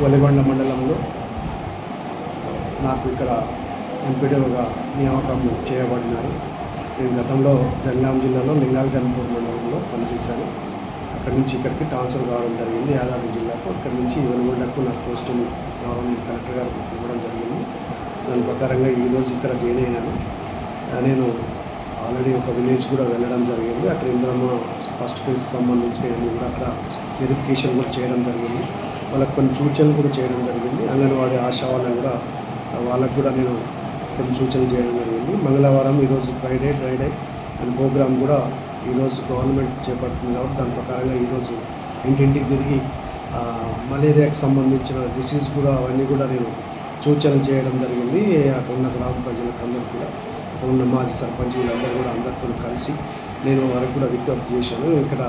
వలిగొండ మండలంలో నాకు ఇక్కడ ఎంపీడీఓగా నియామకం చేయబడినారు. నేను గతంలో జనగాం జిల్లాలో లింగాల్ గన్పూర్ మండలంలో పనిచేశాను. అక్కడి నుంచి ఇక్కడికి ట్రాన్స్ఫర్ కావడం జరిగింది. యాదాద్రి జిల్లాకు అక్కడి నుంచి వెలుగొండకు నాకు పోస్టును గవర్నమెంట్ కలెక్టర్ గారు ఇవ్వడం జరిగింది. దాని ప్రకారంగా ఈరోజు ఇక్కడ జాయిన్ అయినాను. నేను ఆల్రెడీ ఒక విలేజ్ కూడా వెళ్ళడం జరిగింది. అక్కడ ఇంద్రమ్మ ఫస్ట్ ఫేజ్ సంబంధించినవన్నీ కూడా అక్కడ వెరిఫికేషన్ కూడా చేయడం జరిగింది. వాళ్ళకి కొన్ని సూచనలు కూడా చేయడం జరిగింది. అంగన్వాడీ ఆశా వాళ్ళని కూడా వాళ్ళకు కూడా నేను కొన్ని సూచనలు చేయడం జరిగింది. మంగళవారం ఈరోజు ఫ్రైడే ఫ్రైడే అని ప్రోగ్రామ్ కూడా ఈరోజు గవర్నమెంట్ చేపడుతుంది కాబట్టి దాని ప్రకారంగా ఈరోజు ఇంటింటికి తిరిగి మలేరియాకి సంబంధించిన డిసీజ్ కూడా అవన్నీ కూడా నేను సూచనలు చేయడం జరిగింది. అక్కడ ఉన్న గ్రామ ప్రజలకు అందరికీ కూడా అక్కడ ఉన్న మాజీ సర్పంచ్ వీళ్ళందరూ కూడా అందరితో కలిసి నేను వారికి కూడా విజ్ఞప్తి చేశాను. ఇక్కడ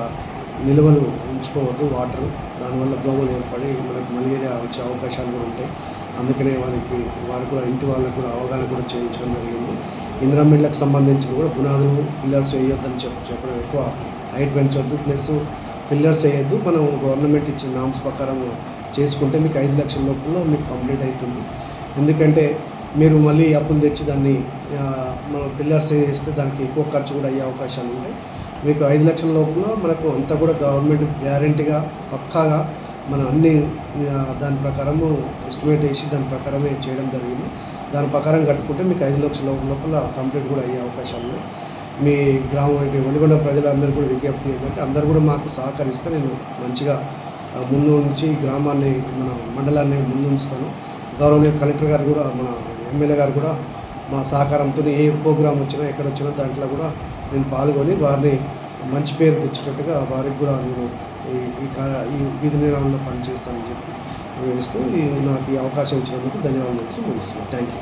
నిల్వలు ఉంచుకోవద్దు వాటర్. దానివల్ల దోమలు ఏర్పడి మనకు మలేరియా వచ్చే అవకాశాలు కూడా ఉంటాయి. అందుకనే వారికి వారు కూడా ఇంటి వాళ్ళకు కూడా అవగాహన కూడా చేయించడం జరిగింది. ఇంద్రమిళ్ళకి సంబంధించిన కూడా పునాదులు పిల్లర్స్ వేయొద్దని చెప్ప చెప్పడం ఎక్కువ. హైట్ పెంచొద్దు. ప్లస్ పిల్లర్స్ వేయొద్దు. మనం గవర్నమెంట్ ఇచ్చిన నామ్స్ ప్రకారం చేసుకుంటే మీకు ఐదు లక్షల లోపల మీకు కంప్లీట్ అవుతుంది. ఎందుకంటే మీరు మళ్ళీ అప్పులు తెచ్చి దాన్ని మనం మన పిల్లర్స్ వేస్తే దానికి ఎక్కువ ఖర్చు కూడా అయ్యే అవకాశాలు ఉంటాయి. మీకు ఐదు లక్షల లోపల మనకు అంతా కూడా గవర్నమెంట్ గ్యారంటీగా పక్కాగా మన అన్ని దాని ప్రకారము ఎస్టిమేట్ వేసి దాని ప్రకారమే చేయడం జరిగింది. దాని ప్రకారం కట్టుకుంటే మీకు ఐదు లక్షల లోపల కంప్లీట్ కూడా అయ్యే అవకాశాలు ఉన్నాయి. మీ గ్రామం వెలుగొండ ప్రజలందరూ కూడా విజ్ఞప్తి ఏంటంటే అందరూ కూడా మాకు సహకరిస్తే నేను మంచిగా ముందు ఉంచి గ్రామాన్ని మన మండలాన్ని ముందు ఉంచుతాను. గౌరవనీయ కలెక్టర్ గారు కూడా మన ఎమ్మెల్యే గారు కూడా మా సహకారంతో ఏ ప్రోగ్రాం వచ్చినా ఎక్కడ వచ్చినా దాంట్లో కూడా నేను పాల్గొని వారిని మంచి పేరు తెచ్చినట్టుగా వారికి కూడా నేను ఈ ఈ కా- ఈ విధి నిర్వహణలో పనిచేస్తానని చెప్పి వేస్తూ నాకు ఈ అవకాశం ఇచ్చినందుకు ధన్యవాదాలు ముగిస్తున్నాను. Thank you